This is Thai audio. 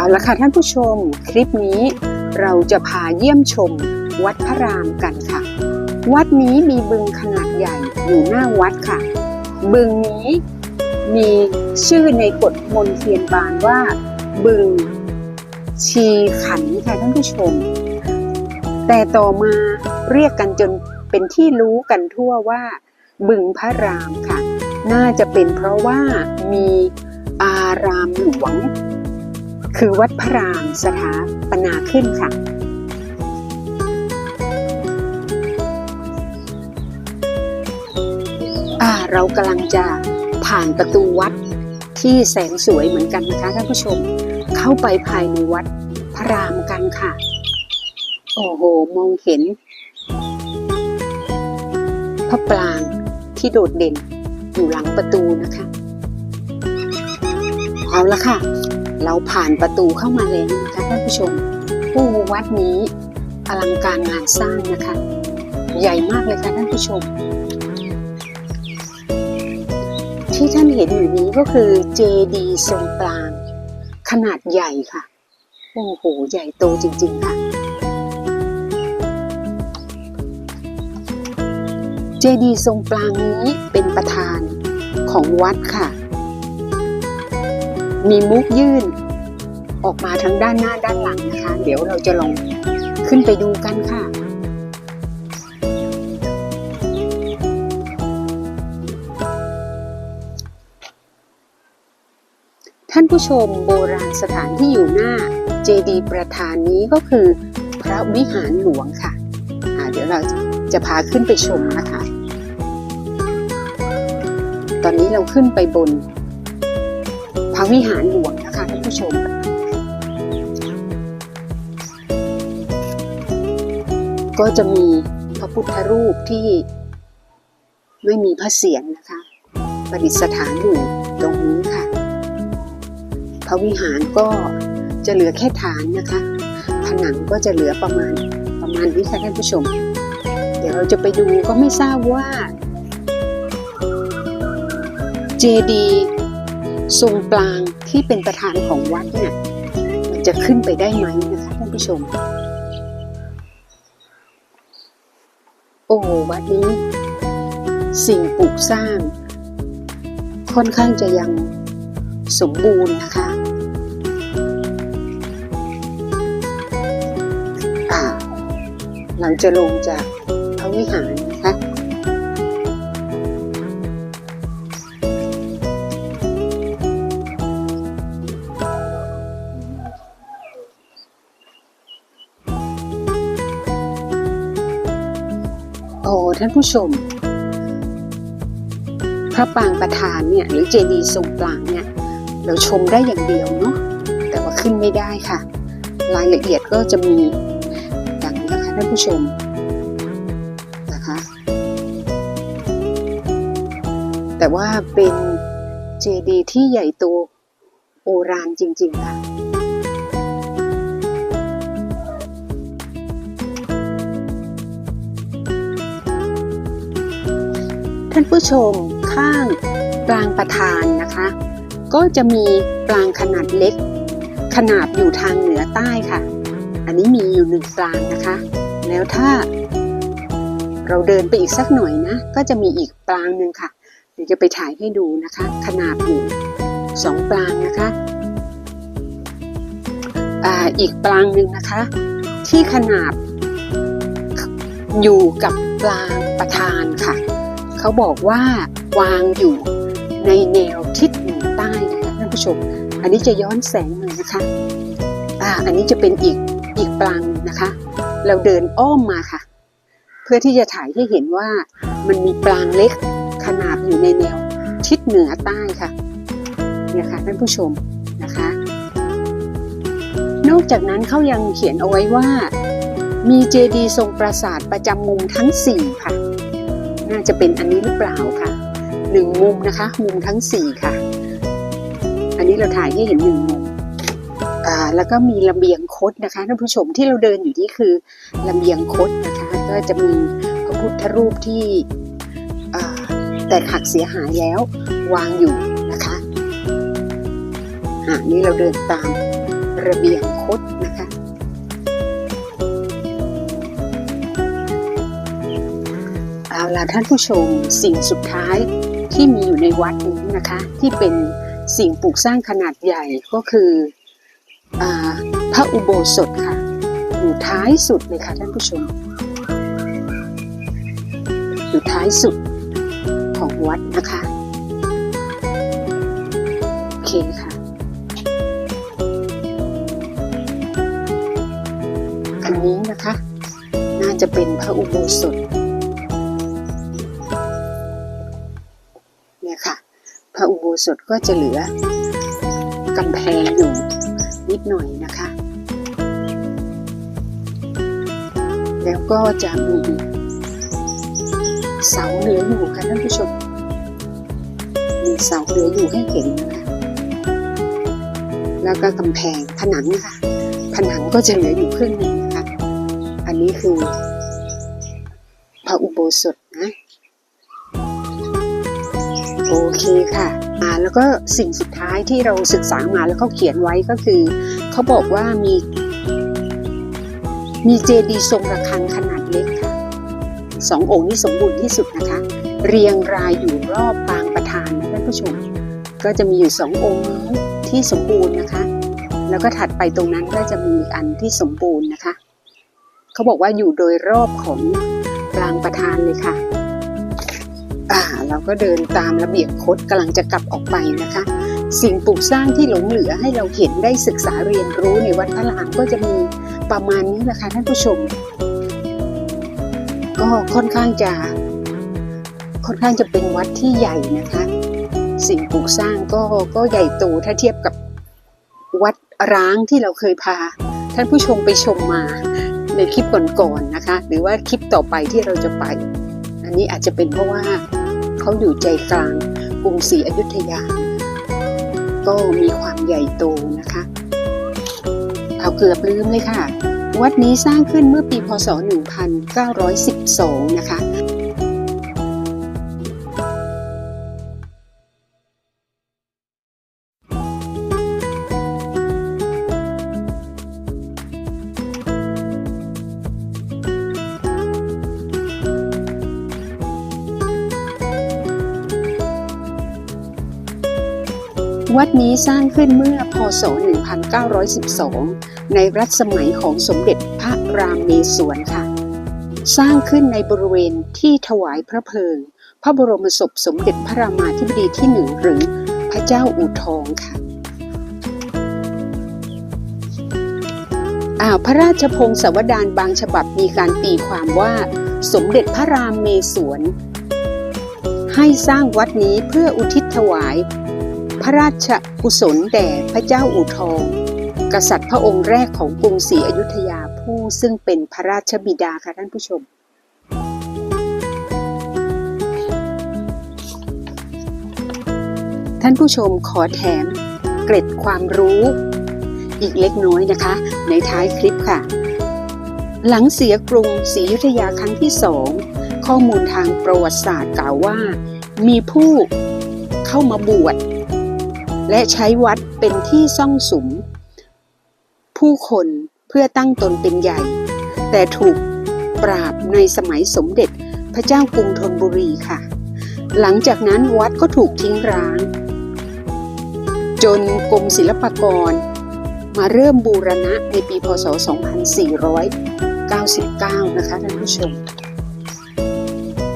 เอาละค่ะท่านผู้ชม คลิปนี้เราจะพาเยี่ยมชมวัดพระรามกันค่ะ วัดนี้มีบึงขนาดใหญ่อยู่หน้าวัดค่ะ บึงนี้มีชื่อในกฎมนเทียนบานว่า บึงชีขันค่ะท่านผู้ชม แต่ต่อมาเรียกกันจนเป็นที่รู้กันทั่วว่า บึงพระรามค่ะ น่าจะเป็นเพราะว่ามีอารามหลวง คือวัดพระรามสถาปนาขึ้นค่ะอ่าเรากำลังจะผ่านประตูวัดที่แสนสวยเหมือนกันนะคะท่านผู้ชมเข้าไปภายในวัดพระรามกันค่ะ โอ้โห มองเห็น พระปรางที่โดดเด่นอยู่หลังประตูนะคะ เอาละค่ะ เราผ่านประตูเข้ามาแล้วนะคะท่านผู้ชมผู้วัดนี้อลังการงานสร้างนะคะ ใหญ่มากเลยค่ะท่านผู้ชม ที่ท่านเห็นอยู่นี้ก็คือเจดีย์ทรงปราง ขนาดใหญ่ค่ะโอ้โหใหญ่โตจริง ๆ ค่ะ เจดีย์ทรงปรางนี้เป็นประธานของวัดค่ะ มีมุกยื่น ออกมาทั้งด้านหน้าด้านหลังนะคะ เดี๋ยวเราจะลองขึ้นไปดูกันค่ะท่านผู้ชมโบราณสถานที่อยู่หน้าเจดีย์ประธานนี้ก็คือพระวิหารหลวงค่ะอ่าเดี๋ยวเราจะพาขึ้นไปชมนะคะ ตอนนี้เราขึ้นไปบน ระวิหารหลวงนะคะท่านผู้ชมก็จะมีพระพุทธรูปที่ไม่มีพระเศียรนะคะ ประดิษฐานอยู่ตรงนี้ค่ะ พระวิหารก็จะเหลือแค่ฐานนะคะ ผนังก็จะเหลือประมาณประมาณนี้ค่ะท่านผู้ชม เดี๋ยวเราจะไปดูก็ไม่ทราบว่า เจดีย์ ทรงปรางที่เป็นประธานของวัดเนี่ยมันจะขึ้นไปได้ไหมนะคะท่านผู้ชม โอ้วัดนี้ สิ่งปลูกสร้าง ค่อนข้างจะยังสมบูรณ์นะคะอ่าเราจะลงจากพระวิหาร โอ้ท่านผู้ชม พระปางประธานเนี่ยหรือเจดีย์ทรงปรางเนี่ยเราชมได้อย่างเดียวเนาะแต่ว่าขึ้นไม่ได้ค่ะ รายละเอียดก็จะมีดังนี้นะคะท่านผู้ชมนะคะแต่ว่าเป็นเจดีย์ที่ใหญ่โตโอรานจริงๆค่ะานผู้ชมข้างปรางประธานนะคะ ก็จะมีปรางขนาดเล็ก ขนาดอยู่ทางเหนือใต้ค่ะ อันนี้มีอยู่หนึ่งปรางนะคะ แล้วถ้า เราเดินไปอีกสักหน่อยนะ ก็จะมีอีกปรางหนึ่งค่ะ เดี๋ยวจะไปถ่ายให้ดูนะคะ ขนาดอยู่สองปรางนะคะอ่าอีกปรางหนึ่งนะคะ ที่ขนาดอยู่กับปรางประธานค่ะ เขาบอกว่าวางอยู่ในแนวทิศเหนือใต้นะคะท่านผู้ชม อันนี้จะย้อนแสงหน่อยนะคะอ่าอันนี้จะเป็นอีกอีกปรางหนึ่งนะคะ เราเดินอ้อมมาค่ะ เพื่อที่จะถ่ายให้เห็นว่ามันมีปรางเล็กขนาดอยู่ในแนวทิศเหนือใต้ค่ะเนี่ยค่ะท่านผู้ชมนะคะ นอกจากนั้นเขายังเขียนเอาไว้ว่า มีเจดีย์ทรงปราสาทประจำมุมทั้งสี่ค่ะ จะเป็นอันนี้หรือเปล่าค่ะหนึ่งมุมนะคะ มุมทั้งสี่ค่ะ อันนี้เราถ่ายให้เห็นหนึ่งมุมอ่าแล้วก็มีระเบียงคดนะคะท่านผู้ชมที่เราเดินอยู่นี่คือระเบียงคดนะคะ ก็จะมีพระพุทธรูปที่อ่าแตกหักเสียหายแล้ววางอยู่นะคะอ่านี่เราเดินตามระเบียงคดนะ เอาล่ะท่านผู้ชมสิ่งสุดท้ายที่มีอยู่ในวัดนี้นะคะ ที่เป็นสิ่งปลูกสร้างขนาดใหญ่ก็คืออพระอุโบสถค่ะ อยู่ท้ายสุดเลยค่ะท่านผู้ชม อยู่ท้ายสุดของวัดนะคะโอเคค่ะอันนี้นะคะ น่าจะเป็นพระอุโบสถ โบสถก็จะเหลือกำแพงอยู่นิดหน่อยนะคะ แล้วก็จะมีเสาเหลืออยู่ค่ะท่านผู้ชม มีเสาเหลืออยู่ให้เห็นนะคะ แล้วก็กำแพงผนังค่ะ ผนังก็จะเหลืออยู่ครึ่งนึงนะคะ อันนี้คือพระอุโบสถนะ โอเคค่ะ แล้วก็สิ่งสุดท้ายที่เราศึกษามาแล้วเขาเขียนไว้ก็คือ เขาบอกว่ามีมีเจดีย์ทรงระฆังขนาดเล็กค่ะสององค์นี้สมบูรณ์ที่สุดนะคะ เรียงรายอยู่รอบปางประธานนะท่านผู้ชม ก็จะมีอยู่สององค์ที่สมบูรณ์นะคะ แล้วก็ถัดไปตรงนั้นก็จะมีอีกอันที่สมบูรณ์นะคะ เขาบอกว่าอยู่โดยรอบของปางประธานเลยค่ะ อ่าเราก็เดินตามระเบียบคดกำลังจะกลับออกไปนะคะ สิ่งปลูกสร้างที่หลงเหลือให้เราเห็นได้ศึกษาเรียนรู้ในวัดพระลานก็จะมีประมาณนี้แหละคะท่านผู้ชม ก็ค่อนข้างจะค่อนข้างจะเป็นวัดที่ใหญ่นะคะ สิ่งปลูกสร้างก็ก็ใหญ่โตถ้าเทียบกับวัดร้างที่เราเคยพา ท่านผู้ชมไปชมมาในคลิปก่อนๆนะคะ หรือว่าคลิปต่อไปที่เราจะไป อันนี้อาจจะเป็นเพราะว่า เขาอยู่ใจกลางกรุงศรีอยุธยา ก็มีความใหญ่โตนะคะ เอาเกือบลืมเลยค่ะ วัดนี้สร้างขึ้นเมื่อปีพศ 1912 นะคะ วัดนี้สร้างขึ้นเมื่อพศ 1912 ในรัชสมัยของสมเด็จพระรามเมศวรค่ะ สร้างขึ้นในบริเวณที่ถวายพระเพลิง พระบรมศพสมเด็จพระรามาธิบดีที่หนึ่งหรือพระเจ้าอู่ทองค่ะอ่าวพระราชพงศาวดารบางฉบับมีการตีความว่าสมเด็จพระรามเมศวรให้สร้างวัดนี้เพื่ออุทิศถวาย พระราชกุศลแด่พระเจ้าอู่ทอง กษัตริย์พระองค์แรกของกรุงศรีอยุธยาผู้ซึ่งเป็นพระราชบิดาค่ะท่านผู้ชม ท่านผู้ชมขอแถมเกร็ดความรู้อีกเล็กน้อยนะคะ ในท้ายคลิปค่ะ หลังเสียกรุงศรีอยุธยาครั้งที่สองข้อมูลทางประวัติศาสตร์กล่าวว่า มีผู้เข้ามาบวช และใช้วัดเป็นที่ซ่องสุม ผู้คนเพื่อตั้งตนเป็นใหญ่ แต่ถูกปราบในสมัยสมเด็จพระเจ้ากรุงธนบุรีค่ะ หลังจากนั้นวัดก็ถูกทิ้งร้าง จนกรมศิลปากร มาเริ่มบูรณะในปีพศ 2499 นะคะท่านผู้ชม